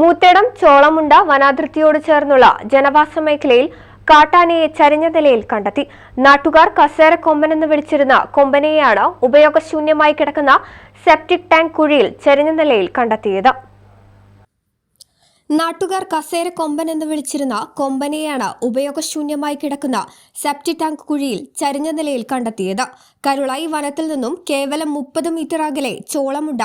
Moothedam Cholamunda വനാതിർത്തിയോട് ചേർന്നുള്ള ജനവാസ മേഖലയിൽ കാട്ടാനയെ ചരിഞ്ഞ നിലയിൽ കണ്ടെത്തി. നാട്ടുകാർ കസേര കൊമ്പനെന്ന് വിളിച്ചിരുന്ന കൊമ്പനെയാണ് ഉപയോഗശൂന്യമായി കിടക്കുന്ന സെപ്റ്റിക് ടാങ്ക് കുഴിയിൽ ചരിഞ്ഞ നിലയിൽ കണ്ടെത്തിയത്. നാട്ടുകാർ കസേര കൊമ്പൻ എന്ന് വിളിച്ചിരുന്ന കൊമ്പനെയാണ് ഉപയോഗശൂന്യമായി കിടക്കുന്ന സെപ്റ്റി ടാങ്ക് കുഴിയിൽ ചരിഞ്ഞ നിലയിൽ കണ്ടെത്തിയത്. കരുളായി വനത്തിൽ നിന്നും കേവലം മുപ്പത് മീറ്റർ അകലെ ചോളമുണ്ട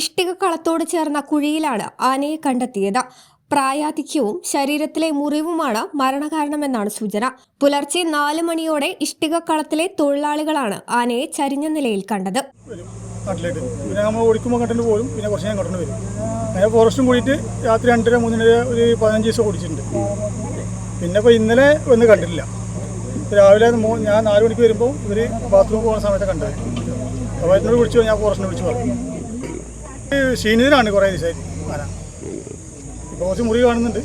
ഇഷ്ടിക കളത്തോട് ചേർന്ന കുഴിയിലാണ് ആനയെ കണ്ടെത്തിയത്. പ്രായാധിക്യവും ശരീരത്തിലെ മുറിവുമാണ് മരണകാരണമെന്നാണ് സൂചന. പുലർച്ചെ നാല് മണിയോടെ ഇഷ്ടിക കളത്തിലെ തൊഴിലാളികളാണ് ആനയെ ചരിഞ്ഞ നിലയിൽ കണ്ടത്. നാട്ടിലേക്ക്. പിന്നെ നമ്മൾ ഓടിക്കുമ്പോൾ കണ്ടിട്ട് പോലും പിന്നെ കുറച്ച് ഞാൻ കണ്ടു വരും. അങ്ങനെ ഫോറസ്റ്റും കൂടിയിട്ട് രാത്രി രണ്ടര മൂന്നിനര ഒരു പതിനഞ്ച് ദിവസം ഓടിച്ചിട്ടുണ്ട്. പിന്നെ ഇപ്പോൾ ഇന്നലെ ഒന്ന് കണ്ടിട്ടില്ല. രാവിലെ ഞാൻ നാല് മണിക്ക് വരുമ്പോൾ ഇവർ ബാത്റൂമിൽ പോകുന്ന സമയത്ത് കണ്ടത് അപ്പോൾ എന്നോട് വിളിച്ചു ഞാൻ ഫോറസ്റ്റിനെ വിളിച്ചു പറഞ്ഞു. ക്ഷീണിതനാണ് കുറേ ദിവസമായി ആന ഇപ്പോൾ കുറച്ച് മുറി കാണുന്നുണ്ട്.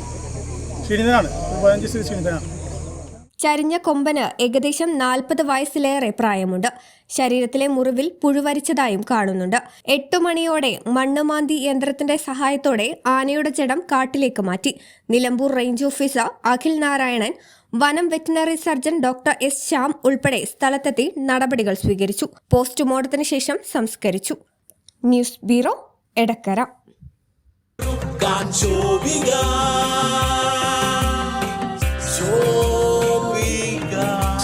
ക്ഷീണിതനാണ് ഒരു പതിനഞ്ച് ദിവസം ക്ഷീണിതനാണ് ചരിഞ്ഞ കൊമ്പന് ഏകദേശം നാൽപ്പത് വയസ്സിലേറെ പ്രായമുണ്ട്. ശരീരത്തിലെ മുറിവിൽ പുഴുവരിച്ചതായും കാണുന്നുണ്ട്. എട്ടു മണിയോടെ മണ്ണുമാന്തി യന്ത്രത്തിന്റെ സഹായത്തോടെ ആനയുടെ ചടം കാട്ടിലേക്ക് മാറ്റി. നിലമ്പൂർ റേഞ്ച് ഓഫീസർ അഖിൽ നാരായണൻ വനം veterinary surgeon doctor S Shyam ഉൾപ്പെടെ സ്ഥലത്തെത്തി നടപടികൾ സ്വീകരിച്ചു. പോസ്റ്റ്മോർട്ടത്തിന് ശേഷം സംസ്കരിച്ചു. News bureau Edakkara.